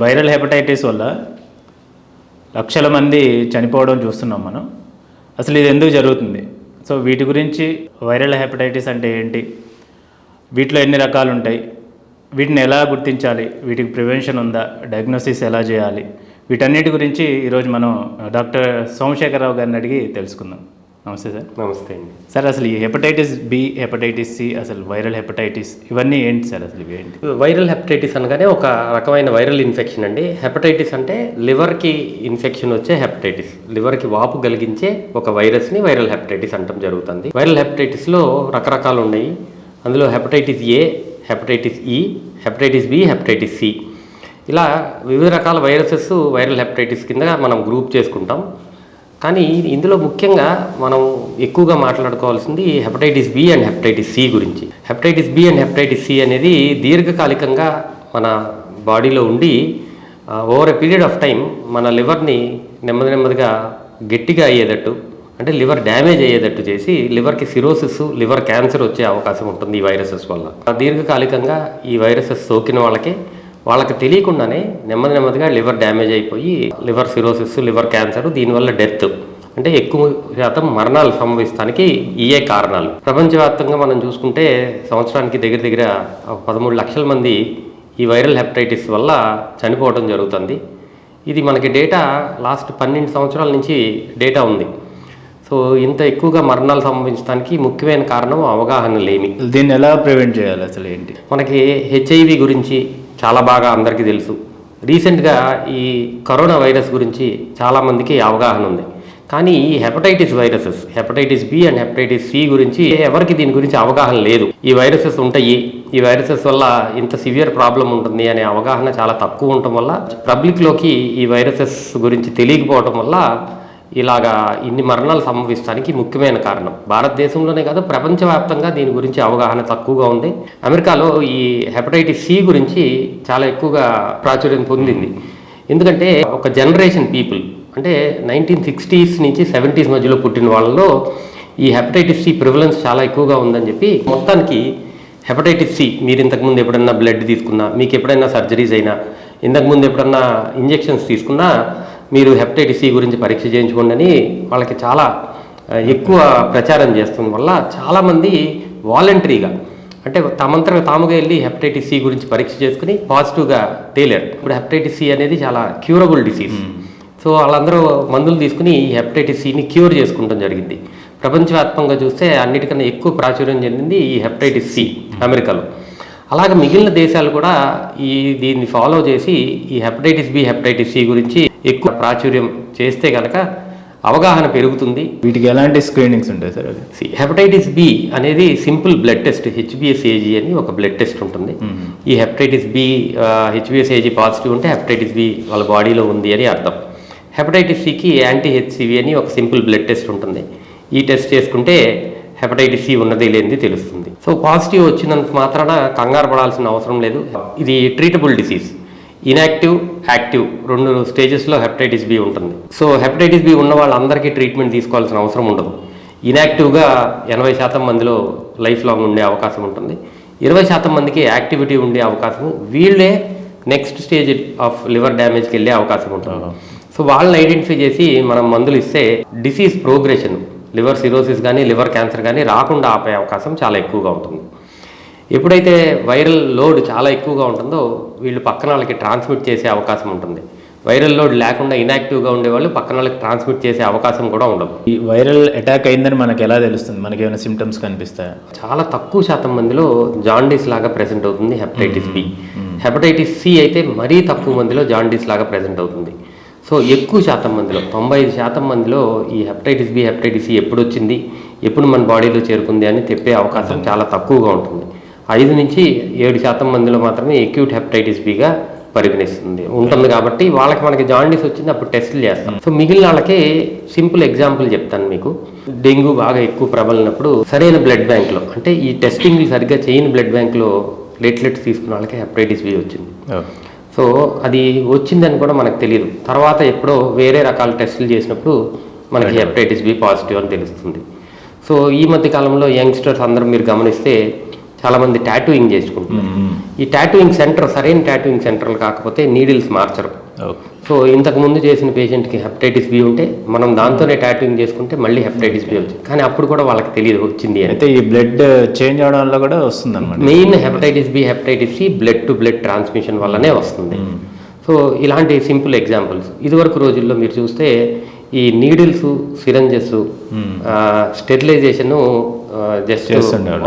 Viral hepatitis వల్ల లక్షల మంది చనిపోవడం చూస్తున్నాం మనం. అసలు ఇది ఎందుకు జరుగుతుంది? సో వీటి గురించి వైరల్ హెపటైటిస్ అంటే ఏంటి? వీటిలో ఎన్ని రకాలు ఉంటాయి? వీటిని ఎలా గుర్తించాలి? వీటికి ప్రివెన్షన్ ఉందా? డయాగ్నోసిస్ ఎలా చేయాలి? వీటన్నిటి గురించి ఈరోజు మనం డాక్టర్ సోమశేఖరరావు గారిని అడిగి తెలుసుకుందాం. నమస్తే సార్. నమస్తే అండి. సార్ అసలు ఈ హెపటైటిస్ బి హెపటైటిస్ సి అసలు వైరల్ హెపటైటిస్ ఇవన్నీ ఏంటి సార్ అసలు ఇవి ఏంటి? వైరల్ హెపటైటిస్ అనగానే ఒక రకమైన వైరల్ ఇన్ఫెక్షన్ అండి. హెపటైటిస్ అంటే లివర్కి ఇన్ఫెక్షన్ వచ్చే హెపటైటిస్. లివర్కి వాపు కలిగించే ఒక వైరస్ని వైరల్ హెపటైటిస్ అంటం జరుగుతుంది. వైరల్ హెపటైటిస్లో రకరకాలు ఉన్నాయి. అందులో hepatitis A hepatitis E hepatitis B hepatitis C. ఇలా వివిధ రకాల వైరసెస్ వైరల్ హెపటైటిస్ కింద మనం గ్రూప్ చేసుకుంటాం. కానీ ఇందులో ముఖ్యంగా మనం ఎక్కువగా మాట్లాడుకోవాల్సింది hepatitis B and hepatitis C గురించి. Hepatitis B and hepatitis C అనేది దీర్ఘకాలికంగా మన బాడీలో ఉండి over a period of time మన లివర్ని నెమ్మది నెమ్మదిగా గట్టిగా అయ్యేటట్టు అంటే లివర్ డ్యామేజ్ అయ్యేటట్టు చేసి లివర్కి సిరోసిస్ లివర్ క్యాన్సర్ వచ్చే అవకాశం ఉంటుంది ఈ వైరసెస్ వల్ల. దీర్ఘకాలికంగా ఈ వైరసెస్ సోకిన వాళ్ళకి వాళ్ళకి తెలియకుండానే నెమ్మది నెమ్మదిగా లివర్ డ్యామేజ్ అయిపోయి లివర్ సిరోసిస్ లివర్ క్యాన్సర్ దీనివల్ల డెత్. అంటే ఎక్కువ శాతం మరణాలు సంభవిస్తానికి ఇయే కారణాలు. ప్రపంచవ్యాప్తంగా మనం చూసుకుంటే సంవత్సరానికి దగ్గర దగ్గర పదమూడు లక్షల మంది ఈ వైరల్ హెపటైటిస్ వల్ల చనిపోవడం జరుగుతుంది. ఇది మనకి డేటా లాస్ట్ పన్నెండు సంవత్సరాల నుంచి డేటా ఉంది. సో ఇంత ఎక్కువగా మరణాలు సంభవించడానికి ముఖ్యమైన కారణం అవగాహన లేమి. దీన్ని ఎలా ప్రివెంట్ చేయాలి అసలు ఏంటి? మనకి హెచ్ఐవి గురించి చాలా బాగా అందరికీ తెలుసు. రీసెంట్గా ఈ కరోనా వైరస్ గురించి చాలామందికి అవగాహన ఉంది. కానీ ఈ hepatitis viruses hepatitis B and hepatitis C గురించి ఎవరికి దీని గురించి అవగాహన లేదు. ఈ వైరసెస్ ఉంటాయి. ఈ వైరసెస్ వల్ల ఇంత సివియర్ ప్రాబ్లం ఉంటుంది అనే అవగాహన చాలా తక్కువ ఉండటం వల్ల పబ్లిక్లోకి ఈ వైరసెస్ గురించి తెలియకపోవటం వల్ల ఇలాగా ఇన్ని మరణాలు సంభవిస్తానికి ముఖ్యమైన కారణం. భారతదేశంలోనే కాదు ప్రపంచవ్యాప్తంగా దీని గురించి అవగాహన తక్కువగా ఉంది. అమెరికాలో ఈ హెపటైటిస్ సి గురించి చాలా ఎక్కువగా ప్రాచుర్యం పొందింది. ఎందుకంటే ఒక జనరేషన్ పీపుల్ అంటే నైన్టీన్ సిక్స్టీస్ నుంచి సెవెంటీస్ మధ్యలో పుట్టిన వాళ్ళలో ఈ హెపటైటిస్ సి ప్రివలెన్స్ చాలా ఎక్కువగా ఉందని చెప్పి మొత్తానికి హెపటైటిస్ సి మీరు ఇంతకుముందు ఎప్పుడన్నా బ్లడ్ తీసుకున్నా మీకు ఎప్పుడైనా సర్జరీస్ అయినా ఇంతకుముందు ఎప్పుడన్నా ఇంజెక్షన్స్ తీసుకున్నా మీరు హెపటైటిస్ సి గురించి పరీక్ష చేయించుకోండి అని వాళ్ళకి చాలా ఎక్కువ ప్రచారం చేస్తున్న వల్ల చాలామంది వాలంటరీగా అంటే తమంతరం తాముగా వెళ్ళి హెపటైటిస్ సి గురించి పరీక్ష చేసుకుని పాజిటివ్గా తేలారు. ఇప్పుడు హెపటైటిస్ సి అనేది చాలా క్యూరబుల్ డిసీజ్. సో వాళ్ళందరూ మందులు తీసుకుని ఈ హెపటైటిస్ సిని క్యూర్ చేసుకుంటాం జరిగింది. ప్రపంచవ్యాప్తంగా చూస్తే అన్నిటికన్నా ఎక్కువ ప్రాచుర్యం చెందింది ఈ హెపటైటిస్ సి అమెరికాలో. అలాగే మిగిలిన దేశాలు కూడా ఈ దీన్ని ఫాలో చేసి ఈ హెపటైటిస్ బి హెపటైటిస్ సి గురించి ఎక్కువ ప్రాచుర్యం చేస్తే కనుక అవగాహన పెరుగుతుంది. వీటికి ఎలాంటి స్క్రీనింగ్స్ ఉంటాయి సార్ అది సి- హెపటైటిస్ బి అనేది సింపుల్ బ్లడ్ టెస్ట్ హెచ్బిఎస్ఏజీ అని ఒక బ్లడ్ టెస్ట్ ఉంటుంది. ఈ హెపటైటిస్ బి హెచ్బిఎస్ఏజీ పాజిటివ్ ఉంటే హెపటైటిస్ బి వాళ్ళ బాడీలో ఉంది అని అర్థం. హెపటైటిస్ సికి యాంటీ హెచ్సివి అని ఒక సింపుల్ బ్లడ్ టెస్ట్ ఉంటుంది. ఈ టెస్ట్ చేసుకుంటే హెపటైటిస్ సి ఉన్నది లేనిది తెలుస్తుంది. సో పాజిటివ్ వచ్చినంత మాత్రాన కంగారు పడాల్సిన అవసరం లేదు. ఇది ట్రీటబుల్ డిసీజ్. ఇన్యాక్టివ్ యాక్టివ్ రెండు స్టేజెస్లో హెపటైటిస్ బి ఉంటుంది. సో హెపటైటిస్ బి ఉన్న వాళ్ళందరికీ ట్రీట్మెంట్ తీసుకోవాల్సిన అవసరం ఉండదు. ఇన్యాక్టివ్గా ఎనభై శాతం మందిలో లైఫ్ లాంగ్ ఉండే అవకాశం ఉంటుంది. ఇరవై శాతం మందికి యాక్టివిటీ ఉండే అవకాశం వీళ్ళే నెక్స్ట్ స్టేజ్ ఆఫ్ లివర్ డ్యామేజ్కి వెళ్ళే అవకాశం ఉంటుంది. సో వాళ్ళని ఐడెంటిఫై చేసి మనం మందులు ఇస్తే డిసీజ్ ప్రోగ్రెషన్ లివర్ సిరోసిస్ కానీ లివర్ క్యాన్సర్ కానీ రాకుండా ఆపే అవకాశం చాలా ఎక్కువగా ఉంటుంది. ఎప్పుడైతే వైరల్ లోడ్ చాలా ఎక్కువగా ఉంటుందో వీళ్ళు పక్కన వాళ్ళకి ట్రాన్స్మిట్ చేసే అవకాశం ఉంటుంది. వైరల్ లోడ్ లేకుండా ఇన్యాక్టివ్గా ఉండేవాళ్ళు పక్కన వాళ్ళకి ట్రాన్స్మిట్ చేసే అవకాశం కూడా ఉండదు. ఈ వైరల్ అటాక్ అయిందని మనకి ఎలా తెలుస్తుంది? మనకి ఏమైనా సిమ్టమ్స్ కనిపిస్తాయా? చాలా తక్కువ శాతం మందిలో జాండీస్ లాగా ప్రెసెంట్ అవుతుంది హెపటైటిస్ బి. హెపటైటిస్ సి అయితే మరీ తక్కువ మందిలో జాండీస్ లాగా ప్రెసెంట్ అవుతుంది. సో ఎక్కువ శాతం మందిలో తొంభై ఐదు శాతం మందిలో ఈ హెపటైటిస్ బి హెపటైటిస్ సి ఎప్పుడు వచ్చింది ఎప్పుడు మన బాడీలో చేరుకుంది అని చెప్పే అవకాశం చాలా తక్కువగా ఉంటుంది. ఐదు నుంచి ఏడు శాతం మందిలో మాత్రమే ఎక్యూట్ హెపటైటిస్ బిగా పరిగణిస్తుంది. ఉంటుంది కాబట్టి వాళ్ళకి మనకి జాండీస్ వచ్చింది అప్పుడు టెస్టులు చేస్తాం. సో మిగిలిన వాళ్ళకి సింపుల్ ఎగ్జాంపుల్ చెప్తాను మీకు. డెంగ్యూ బాగా ఎక్కువ ప్రబలినప్పుడు సరైన బ్లడ్ బ్యాంక్లో అంటే ఈ టెస్టింగ్ సరిగ్గా చేయని బ్లడ్ బ్యాంక్లో ప్లేట్లెట్స్ తీసుకున్న వాళ్ళకి హెపటైటిస్ బి వచ్చింది. సో అది వచ్చిందని కూడా మనకు తెలియదు తర్వాత ఎప్పుడో వేరే రకాల టెస్టులు చేసినప్పుడు మనకి హెపటైటిస్ బి పాజిటివ్ అని తెలుస్తుంది. సో ఈ మధ్య కాలంలో యంగ్స్టర్స్ అందరూ మీరు గమనిస్తే చాలామంది టాటూయింగ్ చేసుకుంటున్నారు. ఈ టాటూయింగ్ సెంటర్ సరైన టాటూయింగ్ సెంటర్లు కాకపోతే నీడిల్స్ మార్చరు. సో ఇంతకు ముందు చేసిన పేషెంట్కి హెపటైటిస్ బి ఉంటే మనం దాంతోనే టాటూయింగ్ చేసుకుంటే మళ్ళీ హెపటైటిస్ బి వచ్చింది. కానీ అప్పుడు కూడా వాళ్ళకి తెలియదు వచ్చింది అని. అయితే ఈ బ్లడ్ చేంజ్ అవడం వల్ల కూడా వస్తుంది అనమాట main hepatitis B hepatitis C blood to blood transmission వల్లనే వస్తుంది. సో ఇలాంటి సింపుల్ ఎగ్జాంపుల్స్. ఇదివరకు రోజుల్లో మీరు చూస్తే ఈ నీడిల్స్ సిరంజెస్ స్టెరిలైజేషన్ జస్ట్.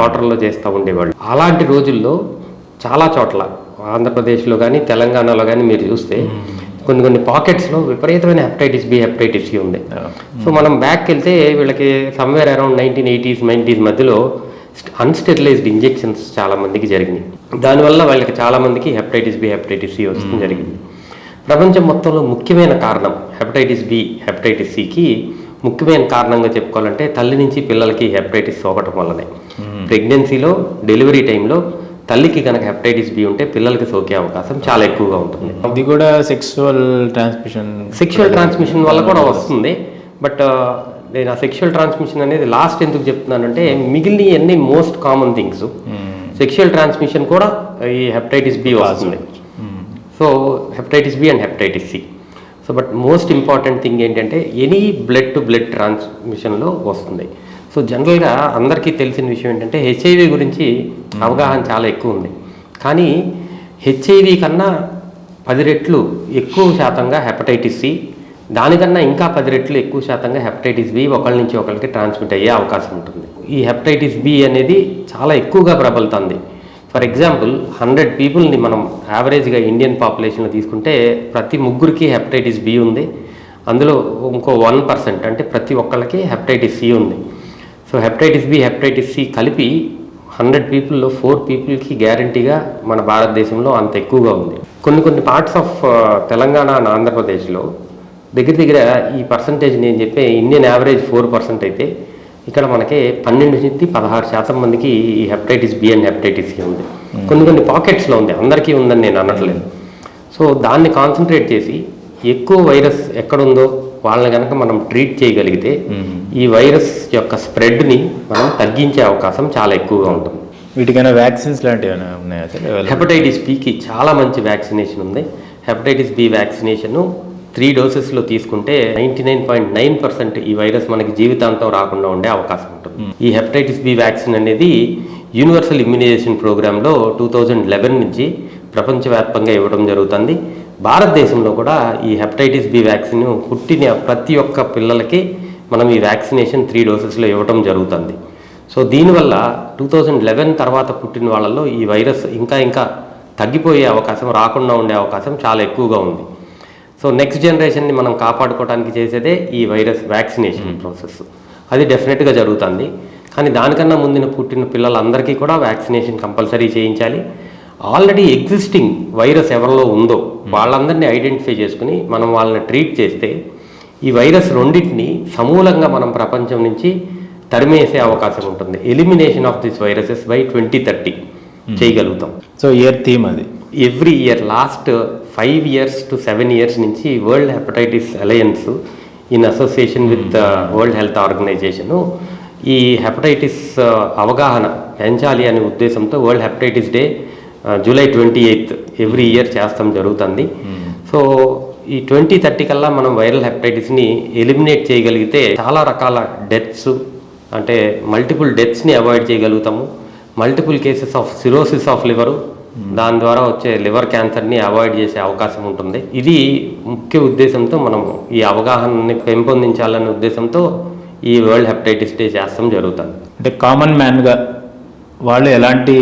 వాటర్లో చేస్తూ ఉండేవాళ్ళు. అలాంటి రోజుల్లో చాలా చోట్ల ఆంధ్రప్రదేశ్లో కానీ తెలంగాణలో కానీ మీరు చూస్తే కొన్ని కొన్ని పాకెట్స్లో విపరీతమైన హెపటైటిస్ బి హెపటైటిస్ సి ఉంది. సో మనం బ్యాక్ వెళ్తే వీళ్ళకి somewhere around nineteen eighties nineties మధ్యలో అన్స్టెరిలైజ్డ్ ఇంజెక్షన్స్ చాలా మందికి జరిగినాయి. దానివల్ల వాళ్ళకి చాలా మందికి హెపటైటిస్ బి హెపటైటిస్ సి వస్తుంది జరిగింది. ప్రపంచం మొత్తంలో ముఖ్యమైన కారణం హెపటైటిస్ బి హెపటైటిస్ సికి ముఖ్యమైన కారణంగా చెప్పుకోవాలంటే తల్లి నుంచి పిల్లలకి హెపటైటిస్ సోకటం వల్లనే. ప్రెగ్నెన్సీలో డెలివరీ టైంలో తల్లికి కనుక హెపటైటిస్ బి ఉంటే పిల్లలకి సోకే అవకాశం చాలా ఎక్కువగా ఉంటుంది. ఇది కూడా సెక్సువల్ ట్రాన్స్మిషన్ సెక్షువల్ ట్రాన్స్మిషన్ వల్ల కూడా వస్తుంది. బట్ నేను ఆ సెక్షువల్ ట్రాన్స్మిషన్ అనేది లాస్ట్ ఎందుకు చెప్తున్నానంటే మిగిలిన అన్ని most common things sexual transmission కూడా ఈ హెపటైటిస్ బి వస్తుంది. So hepatitis B and hepatitis C so but most important thing ఏంటంటే ఎనీ బ్లడ్ టు బ్లడ్ ట్రాన్స్మిషన్లో వస్తుంది. సో జనరల్గా అందరికీ తెలిసిన విషయం ఏంటంటే హెచ్ఐవి గురించి అవగాహన చాలా ఎక్కువ ఉంది. కానీ హెచ్ఐవి కన్నా పది రెట్లు ఎక్కువ శాతంగా హెపటైటిస్ సి దానికన్నా ఇంకా పది రెట్లు ఎక్కువ శాతంగా హెపటైటిస్ బి ఒకళ్ళ నుంచి ఒకరికి ట్రాన్స్మిట్ అయ్యే అవకాశం ఉంటుంది. ఈ హెపటైటిస్ బి అనేది చాలా ఎక్కువగా ప్రబలుతుంది. ఫర్ ఎగ్జాంపుల్ హండ్రెడ్ పీపుల్ని మనం యావరేజ్గా ఇండియన్ పాపులేషన్లో తీసుకుంటే ప్రతి ముగ్గురికి హెపటైటిస్ బి ఉంది. అందులో ఇంకో వన్ పర్సెంట్ అంటే ప్రతి ఒక్కళ్ళకి హెపటైటిస్ సి ఉంది. So hepatitis B hepatitis C కలిపి హండ్రెడ్ పీపుల్లో ఫోర్ పీపుల్కి గ్యారంటీగా మన భారతదేశంలో అంత ఎక్కువగా ఉంది. కొన్ని కొన్ని పార్ట్స్ ఆఫ్ తెలంగాణ అండ్ ఆంధ్రప్రదేశ్లో దగ్గర దగ్గర ఈ పర్సంటేజ్ నేను చెప్పే ఇండియన్ యావరేజ్ ఫోర్ పర్సెంట్ అయితే ఇక్కడ మనకి పన్నెండు నుంచి పదహారు శాతం మందికి ఈ hepatitis B and hepatitis C ఉంది. కొన్ని కొన్ని పాకెట్స్లో ఉంది. అందరికీ ఉందని నేను అనట్లేదు. సో దాన్ని కాన్సన్ట్రేట్ చేసి ఎక్కువ వైరస్ ఎక్కడుందో వాళ్ళని కనుక మనం ట్రీట్ చేయగలిగితే ఈ వైరస్ యొక్క స్ప్రెడ్ని మనం తగ్గించే అవకాశం చాలా ఎక్కువగా ఉంటుంది. వీటికైనా వ్యాక్సిన్స్ లాంటివి ఉన్నాయా? హెపటైటిస్ బికి చాలా మంచి వ్యాక్సినేషన్ ఉంది. హెపటైటిస్ బి వ్యాక్సినేషన్ త్రీ డోసెస్లో తీసుకుంటే ninety nine point nine percent ఈ వైరస్ మనకి జీవితాంతం రాకుండా ఉండే అవకాశం ఉంటుంది. ఈ హెపటైటిస్ బి వ్యాక్సిన్ అనేది యూనివర్సల్ ఇమ్యునైజేషన్ ప్రోగ్రాంలో టూ థౌజండ్ లెవెన్ నుంచి ప్రపంచవ్యాప్తంగా ఇవ్వడం జరుగుతుంది. భారతదేశంలో కూడా ఈ హెపటైటిస్ బి వ్యాక్సిన్ పుట్టిన ప్రతి ఒక్క పిల్లలకి మనం ఈ వ్యాక్సినేషన్ త్రీ డోసెస్లో ఇవ్వడం జరుగుతుంది. సో దీనివల్ల టూ థౌజండ్ లెవెన్ తర్వాత పుట్టిన వాళ్ళల్లో ఈ వైరస్ ఇంకా ఇంకా తగ్గిపోయే అవకాశం రాకుండా ఉండే అవకాశం చాలా ఎక్కువగా ఉంది. సో నెక్స్ట్ జనరేషన్ని మనం కాపాడుకోవడానికి చేసేదే ఈ వైరస్ వ్యాక్సినేషన్ ప్రాసెస్ అది డెఫినెట్గా జరుగుతుంది. కానీ దానికన్నా ముందున పుట్టిన పిల్లలందరికీ కూడా వ్యాక్సినేషన్ కంపల్సరీ చేయించాలి. ఆల్రెడీ ఎగ్జిస్టింగ్ వైరస్ ఎవరిలో ఉందో వాళ్ళందరినీ ఐడెంటిఫై చేసుకుని మనం వాళ్ళని ట్రీట్ చేస్తే ఈ వైరస్ రెండింటిని సమూలంగా మనం ప్రపంచం నుంచి తరిమేసే అవకాశం ఉంటుంది. Elimination of this viruses by twenty thirty చేయగలుగుతాం. సో ఇయర్ థీమ్ అది. Every year last five years to seven years నుంచి world hepatitis alliance in association with world health organisation ఈ హెపటైటిస్ అవగాహన పెంచాలి అనే ఉద్దేశంతో world hepatitis day July twenty eighth every year చేస్తాం జరుగుతుంది. సో ఈ ట్వంటీ థర్టీ కల్లా మనం వైరల్ హెపటైటిస్ని ఎలిమినేట్ చేయగలిగితే చాలా రకాల డెత్స్ అంటే మల్టిపుల్ డెత్స్ని అవాయిడ్ చేయగలుగుతాము. Multiple cases of cirrhosis of liver దాని ద్వారా వచ్చే లివర్ క్యాన్సర్ని అవాయిడ్ చేసే అవకాశం ఉంటుంది. ఇది ముఖ్య ఉద్దేశంతో మనం ఈ అవగాహనని పెంపొందించాలనే ఉద్దేశంతో ఈ వరల్డ్ హెపటైటిస్ డే చేస్తాం జరుగుతుంది. అంటే కామన్ మ్యాన్గా వాళ్ళు ఎలాంటి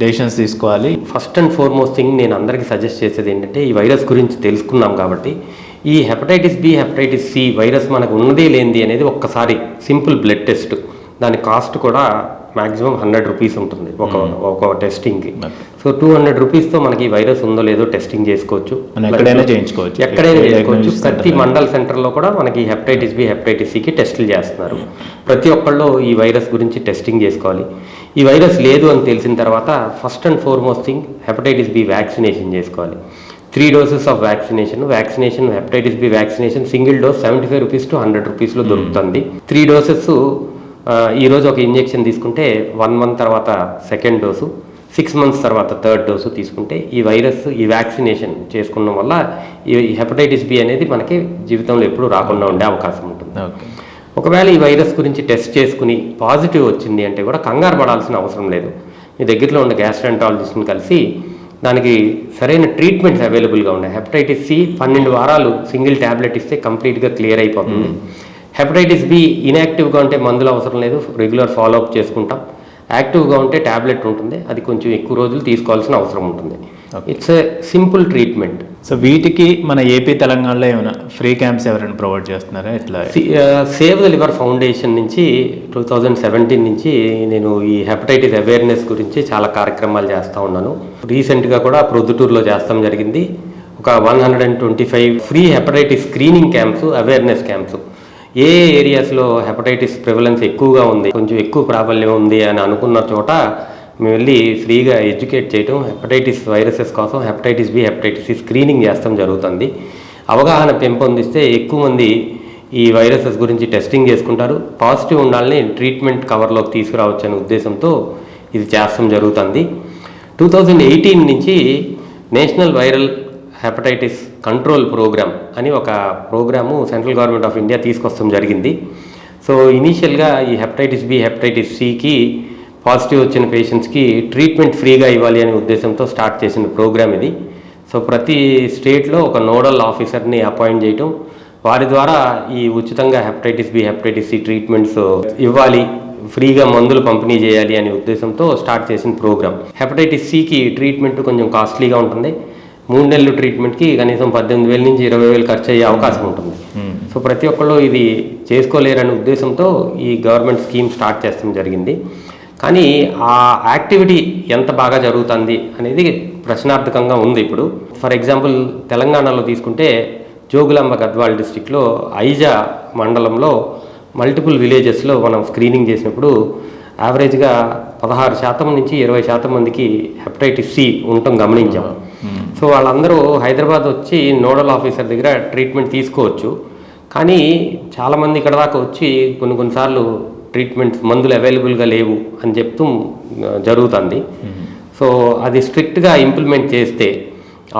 డెసిషన్స్ తీసుకోవాలి? ఫస్ట్ అండ్ ఫార్మోస్ట్ థింగ్ నేను అందరికీ సజెస్ట్ చేసేది ఏంటంటే ఈ వైరస్ గురించి తెలుసుకున్నాం కాబట్టి ఈ hepatitis B hepatitis C virus మనకు ఉన్నది లేనిది అనేది ఒక్కసారి సింపుల్ బ్లడ్ టెస్ట్. దాని కాస్ట్ కూడా మాక్సిమం హండ్రెడ్ రూపీస్ ఉంటుంది ఒక ఒక టెస్టింగ్కి. సో టూ హండ్రెడ్ రూపీస్తో మనకి ఈ వైరస్ ఉందో లేదో టెస్టింగ్ చేసుకోవచ్చు. ఎక్కడైనా చేయించుకోవచ్చు. ఎక్కడైనా చేసుకోవచ్చు. ప్రతి మండల్ సెంటర్లో కూడా మనకి హెపటైటిస్ బి హెపటైటిస్ సికి టెస్టులు చేస్తున్నారు. ప్రతి ఒక్కళ్ళు ఈ వైరస్ గురించి టెస్టింగ్ చేసుకోవాలి. ఈ వైరస్ లేదు అని తెలిసిన తర్వాత first and foremost thing hepatitis B vaccination చేసుకోవాలి. Three doses of vaccination. Vaccination hepatitis B vaccination single dose seventy five rupees to hundred రూపీస్లో దొరుకుతుంది. త్రీ డోసెస్ ఈరోజు ఒక ఇంజెక్షన్ తీసుకుంటే వన్ మంత్ తర్వాత సెకండ్ డోసు సిక్స్ మంత్స్ తర్వాత third dose తీసుకుంటే ఈ వైరస్ ఈ వ్యాక్సినేషన్ చేసుకున్న వల్ల ఈ హెపటైటిస్ బి అనేది మనకి జీవితంలో ఎప్పుడూ రాకుండా ఉండే అవకాశం ఉంటుంది. ఒకవేళ ఈ వైరస్ గురించి టెస్ట్ చేసుకుని పాజిటివ్ వచ్చింది అంటే కూడా కంగారు పడాల్సిన అవసరం లేదు. మీ దగ్గరలో ఉన్న గ్యాస్ట్రాంటాలజిస్ట్ని కలిసి దానికి సరైన ట్రీట్మెంట్స్ అవైలబుల్గా ఉన్నాయి హెపటైటిస్ సి పన్నెండు వారాలు సింగిల్ ట్యాబ్లెట్ ఇస్తే కంప్లీట్గా క్లియర్ అయిపోతుంది. హెపటైటిస్ బి ఇన్యాక్టివ్గా ఉంటే మందులు అవసరం లేదు రెగ్యులర్ ఫాలోఅప్ చేసుకుంటాం. యాక్టివ్గా ఉంటే ట్యాబ్లెట్ ఉంటుంది అది కొంచెం ఎక్కువ రోజులు తీసుకోవాల్సిన అవసరం ఉంటుంది. It's a simple treatment so వీటికి మన ఏపీ తెలంగాణలో ఏమైనా ఫ్రీ క్యాంప్స్ ఎవరైనా ప్రొవైడ్ చేస్తున్నారా? ఇట్లా సేవ్ ద లివర్ ఫౌండేషన్ నుంచి టూ థౌజండ్ సెవెంటీన్ నుంచి నేను ఈ హెపటైటిస్ అవేర్నెస్ గురించి చాలా కార్యక్రమాలు చేస్తూ ఉన్నాను. రీసెంట్గా కూడా ప్రొద్దుటూరులో చేస్తాం జరిగింది. ఒక one hundred and twenty five free hepatitis screening camps awareness camps ఏ ఏరియాస్లో హెపటైటిస్ ప్రివలెన్స్ ఎక్కువగా ఉంది కొంచెం ఎక్కువ ప్రాబల్యం ఉంది అని అనుకున్న చోట మేము వెళ్ళి ఫ్రీగా ఎడ్యుకేట్ చేయటం హెపటైటిస్ వైరసెస్ కోసం hepatitis B hepatitis C screening చేస్తాం జరుగుతుంది. అవగాహన పెంపొందిస్తే ఎక్కువ మంది ఈ వైరసెస్ గురించి టెస్టింగ్ చేసుకుంటారు. పాజిటివ్ ఉండాలని ట్రీట్మెంట్ కవర్లోకి తీసుకురావచ్చు అనే ఉద్దేశంతో ఇది చేస్తాం జరుగుతుంది. టూ థౌజండ్ ఎయిటీన్ నుంచి national viral hepatitis control programme అని ఒక programme central government of India తీసుకొస్తాం జరిగింది. సో ఇనీషియల్గా ఈ హెపటైటిస్ బి హెపటైటిస్ సికి పాజిటివ్ వచ్చిన పేషెంట్స్కి ట్రీట్మెంట్ ఫ్రీగా ఇవ్వాలి అనే ఉద్దేశంతో స్టార్ట్ చేసిన ప్రోగ్రామ్ ఇది. సో ప్రతి స్టేట్లో ఒక నోడల్ ఆఫీసర్ని అపాయింట్ చేయటం వారి ద్వారా ఈ ఉచితంగా hepatitis B hepatitis C treatments ఇవ్వాలి ఫ్రీగా మందులు పంపిణీ చేయాలి అనే ఉద్దేశంతో స్టార్ట్ చేసిన ప్రోగ్రామ్ హెపటైటిస్ సికి ట్రీట్మెంట్ కొంచెం కాస్ట్లీగా ఉంటుంది. మూడు నెలలు ట్రీట్మెంట్కి కనీసం పద్దెనిమిది వేల నుంచి ఇరవై వేలు ఖర్చు అయ్యే అవకాశం ఉంటుంది. సో ప్రతి ఒక్కళ్ళు ఇది చేసుకోలేరనే ఉద్దేశంతో ఈ గవర్నమెంట్ స్కీమ్ స్టార్ట్ చేస్తాం జరిగింది. కానీ ఆ యాక్టివిటీ ఎంత బాగా జరుగుతుంది అనేది ప్రశ్నార్థకంగా ఉంది ఇప్పుడు. ఫర్ ఎగ్జాంపుల్ తెలంగాణలో తీసుకుంటే జోగులాంబ గద్వాల్ డిస్టిక్లో ఐజా మండలంలో మల్టిపుల్ విలేజెస్లో మనం స్క్రీనింగ్ చేసినప్పుడు యావరేజ్గా పదహారు శాతం నుంచి ఇరవై శాతం మందికి హెపటైటిస్ సి ఉండటం గమనించాం. సో వాళ్ళందరూ హైదరాబాద్ వచ్చి నోడల్ ఆఫీసర్ దగ్గర ట్రీట్మెంట్ తీసుకోవచ్చు. కానీ చాలామంది ఇక్కడ దాకా వచ్చి కొన్ని కొన్నిసార్లు ట్రీట్మెంట్స్ మందులు అవైలబుల్గా లేవు అని చెప్తూ జరుగుతుంది. సో అది స్ట్రిక్ట్గా ఇంప్లిమెంట్ చేస్తే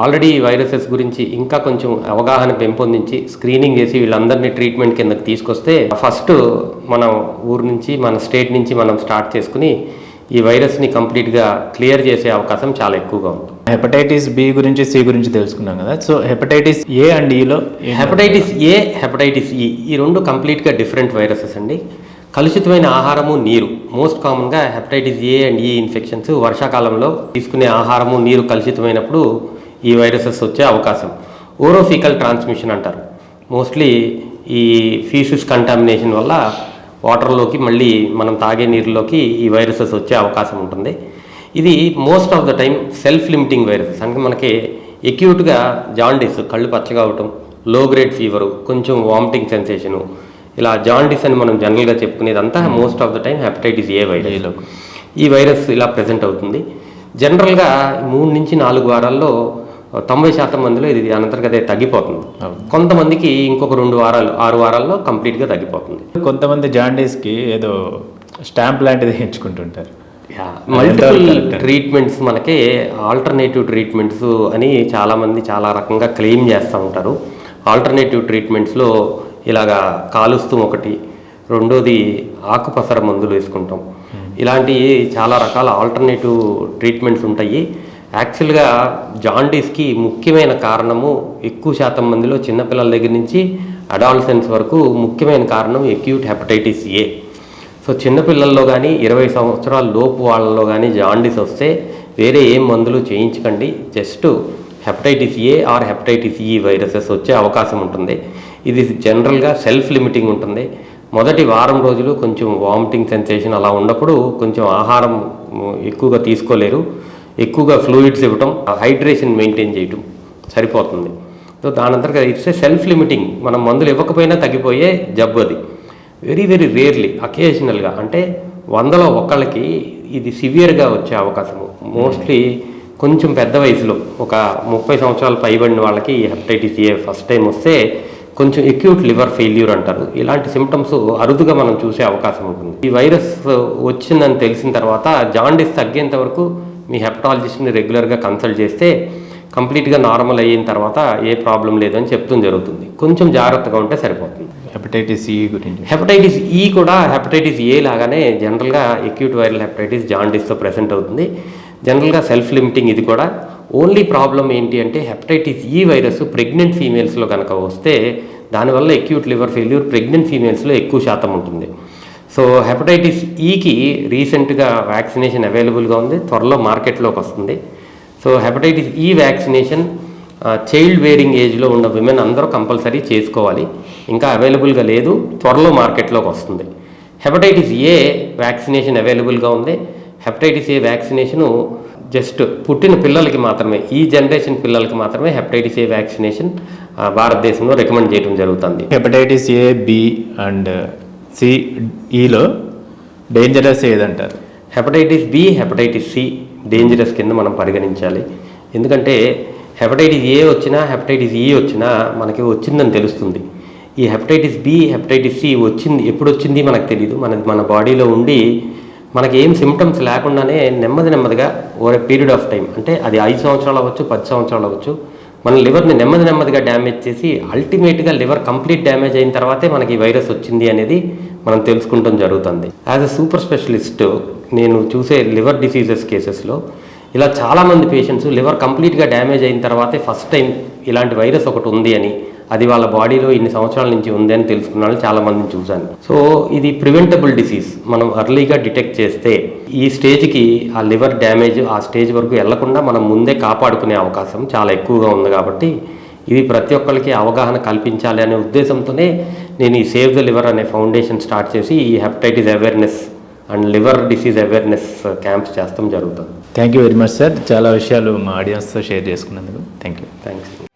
ఆల్రెడీ వైరసెస్ గురించి ఇంకా కొంచెం అవగాహన పెంపొందించి స్క్రీనింగ్ చేసి వీళ్ళందరినీ ట్రీట్మెంట్ కిందకి తీసుకొస్తే ఫస్ట్ మనం ఊరు నుంచి మన స్టేట్ నుంచి మనం స్టార్ట్ చేసుకుని ఈ వైరస్ని కంప్లీట్గా క్లియర్ చేసే అవకాశం చాలా ఎక్కువగా ఉంటుంది. హెపటైటిస్ బి గురించి సి గురించి తెలుసుకున్నాం కదా. సో హెపటైటిస్ ఏ అండ్ ఈలో హెపటైటిస్ ఏ హెపటైటిస్ ఈ ఈ రెండు కంప్లీట్గా డిఫరెంట్ వైరసెస్ అండి. కలుషితమైన ఆహారము నీరు. మోస్ట్ కామన్గా hepatitis A and E infections వర్షాకాలంలో తీసుకునే ఆహారము నీరు కలుషితమైనప్పుడు ఈ వైరసెస్ వచ్చే అవకాశం. ఓరోఫికల్ ట్రాన్స్మిషన్ అంటారు. మోస్ట్లీ ఈ ఫీసిస్ కంటామినేషన్ వల్ల వాటర్లోకి మళ్ళీ మనం తాగే నీరులోకి ఈ వైరసెస్ వచ్చే అవకాశం ఉంటుంది. ఇది most of the time self limiting viruses అంటే మనకి ఎక్యూట్గా జాండీస్ కళ్ళు పచ్చగా అవటం లో గ్రేడ్ ఫీవరు కొంచెం వామిటింగ్ సెన్సేషను ఇలా జాండీస్ అని మనం జనరల్గా చెప్పుకునేదంతా most of the time hepatitis A virus. ఈ వైరస్ ఇలా ప్రజెంట్ అవుతుంది. జనరల్గా మూడు నుంచి నాలుగు వారాల్లో తొంభై శాతం మందిలో ఇది అనంతర్గతే తగ్గిపోతుంది. కొంతమందికి ఇంకొక రెండు వారాలు ఆరు వారాల్లో కంప్లీట్గా తగ్గిపోతుంది. కొంతమంది జాండీస్కి ఏదో స్టాంప్ లాంటిది ఎంచుకుంటుంటారు మల్టిపుల్. ట్రీట్మెంట్స్ మనకి ఆల్టర్నేటివ్ ట్రీట్మెంట్స్ అని చాలామంది చాలా రకంగా క్లెయిమ్ చేస్తూ ఉంటారు. ఆల్టర్నేటివ్ ట్రీట్మెంట్స్లో ఇలాగా కాలుస్తూ ఒకటి రెండోది ఆకుపసర మందులు వేసుకుంటాం. ఇలాంటి చాలా రకాల ఆల్టర్నేటివ్ ట్రీట్మెంట్స్ ఉంటాయి. యాక్చువల్గా జాండీస్కి ముఖ్యమైన కారణము ఎక్కువ శాతం మందిలో చిన్నపిల్లల దగ్గర నుంచి అడాల్సెన్స్ వరకు ముఖ్యమైన కారణం ఎక్యూట్ హెపటైటిస్ ఏ సో చిన్నపిల్లల్లో కానీ ఇరవై సంవత్సరాల లోపు వాళ్ళలో కానీ జాండీస్ వస్తే వేరే ఏం మందులు చేయించకండి. Just hepatitis A or hepatitis E viruses వచ్చే అవకాశం ఉంటుంది. ఇది జనరల్గా సెల్ఫ్ లిమిటింగ్ ఉంటుంది. మొదటి వారం రోజులు కొంచెం వామిటింగ్ సెన్సేషన్ అలా ఉన్నప్పుడు కొంచెం ఆహారం ఎక్కువగా తీసుకోలేరు. ఎక్కువగా ఫ్లూయిడ్స్ ఇవ్వటం హైడ్రేషన్ మెయింటైన్ చేయటం సరిపోతుంది. సో దాని అంతర్గత ఇట్స్ సెల్ఫ్ లిమిటింగ్. మనం మందులు ఇవ్వకపోయినా తగ్గిపోయే జబ్బు అది. వెరీ వెరీ రేర్లీ అకేషనల్గా అంటే వందలో ఒకళ్ళకి ఇది సివియర్గా వచ్చే అవకాశము. మోస్ట్లీ కొంచెం పెద్ద వయసులో ఒక ముప్పై సంవత్సరాలు పైబడిన వాళ్ళకి ఈ హెపటైటిస్ ఏ ఫస్ట్ టైం వస్తే కొంచెం ఎక్యూట్ లివర్ ఫెయిల్యూర్ అంటారు. ఇలాంటి సిమ్టమ్స్ అరుదుగా మనం చూసే అవకాశం ఉంటుంది. ఈ వైరస్ వచ్చిందని తెలిసిన తర్వాత జాండీస్ తగ్గేంత వరకు మీ హెపటాలజిస్ట్ని రెగ్యులర్గా కన్సల్ట్ చేస్తే కంప్లీట్గా నార్మల్ అయిన తర్వాత ఏ ప్రాబ్లం లేదని చెప్తుంది జరుగుతుంది. కొంచెం జాగ్రత్తగా ఉంటే సరిపోతుంది. హెపటైటిస్ ఈ గురించి. హెపటైటిస్ ఈ కూడా హెపటైటిస్ ఏ లాగానే జనరల్గా ఎక్యూట్ వైరల్ హెపటైటిస్ జాండీస్తో ప్రెసెంట్ అవుతుంది. జనరల్గా సెల్ఫ్ లిమిటింగ్ ఇది కూడా. ఓన్లీ ప్రాబ్లం ఏంటి అంటే హెపటైటిస్ ఈ వైరస్ ప్రెగ్నెంట్ ఫీమేల్స్లో కనుక వస్తే దానివల్ల ఎక్యూట్ లివర్ ఫెయిల్యూర్ ప్రెగ్నెంట్ ఫీమేల్స్లో ఎక్కువ శాతం ఉంటుంది. సో హెపటైటిస్ ఈకి రీసెంట్గా వ్యాక్సినేషన్ అవైలబుల్గా ఉంది. త్వరలో మార్కెట్లోకి వస్తుంది. So hepatitis E vaccination child bearing ఏజ్లో ఉన్న విమెన్ అందరూ కంపల్సరీ చేసుకోవాలి. ఇంకా అవైలబుల్గా లేదు. త్వరలో మార్కెట్లోకి వస్తుంది. హెపటైటిస్ ఏ వ్యాక్సినేషన్ అవైలబుల్గా ఉంది. హెపటైటిస్ ఏ వ్యాక్సినేషను జస్ట్ పుట్టిన పిల్లలకి మాత్రమే ఈ జనరేషన్ పిల్లలకి మాత్రమే హెపటైటిస్ ఏ వ్యాక్సినేషన్ భారతదేశంలో రికమెండ్ చేయడం జరుగుతుంది. Hepatitis A B and C ఈలో dangerous ఏదంటారు? Hepatitis B hepatitis C dangerous కింద మనం పరిగణించాలి. ఎందుకంటే హెపటైటిస్ ఏ వచ్చినా హెపటైటిస్ ఈ వచ్చినా మనకి వచ్చిందని తెలుస్తుంది. ఈ హెపటైటిస్ బి హెపటైటిస్ సి వచ్చింది ఎప్పుడు వచ్చింది మనకు తెలియదు మన మన బాడీలో ఉండి మనకి ఏం సిమ్టమ్స్ లేకుండానే నెమ్మది నెమ్మదిగా ఓవర్ పీరియడ్ ఆఫ్ టైం అంటే అది ఐదు సంవత్సరాలు అవ్వచ్చు పది సంవత్సరాలు అవ్వచ్చు మన లివర్ని నెమ్మది నెమ్మదిగా డ్యామేజ్ చేసి అల్టిమేట్గా లివర్ కంప్లీట్ డ్యామేజ్ అయిన తర్వాతే మనకి ఈ వైరస్ వచ్చింది అనేది మనం తెలుసుకుంటాం జరుగుతుంది. యాజ్ అ సూపర్ స్పెషలిస్ట్ నేను చూసే లివర్ డిసీజెస్ కేసెస్లో ఇలా చాలామంది పేషెంట్స్ లివర్ కంప్లీట్గా డ్యామేజ్ అయిన తర్వాతే ఫస్ట్ టైం ఇలాంటి వైరస్ ఒకటి ఉంది అని అది వాళ్ళ బాడీలో ఇన్ని సంవత్సరాల నుంచి ఉంది అని తెలుసుకున్నాను చాలామందిని చాలా మందిని చూశాను. సో ఇది ప్రివెంటబుల్ డిసీజ్. మనం అర్లీగా డిటెక్ట్ చేస్తే ఈ స్టేజ్కి ఆ లివర్ డ్యామేజ్ ఆ స్టేజ్ వరకు వెళ్ళకుండా మనం ముందే కాపాడుకునే అవకాశం చాలా ఎక్కువగా ఉంది కాబట్టి ఇది ప్రతి ఒక్కరికి అవగాహన కల్పించాలి అనే ఉద్దేశంతోనే నేను ఈ సేవ్ ద లివర్ అనే ఫౌండేషన్ స్టార్ట్ చేసి ఈ hepatitis awareness and liver disease awareness camps చేస్తాం జరుగుతుంది. Thank you very much sir చాలా విషయాలు మా ఆడియన్స్తో షేర్ చేసుకున్నందుకు. Thank you thanks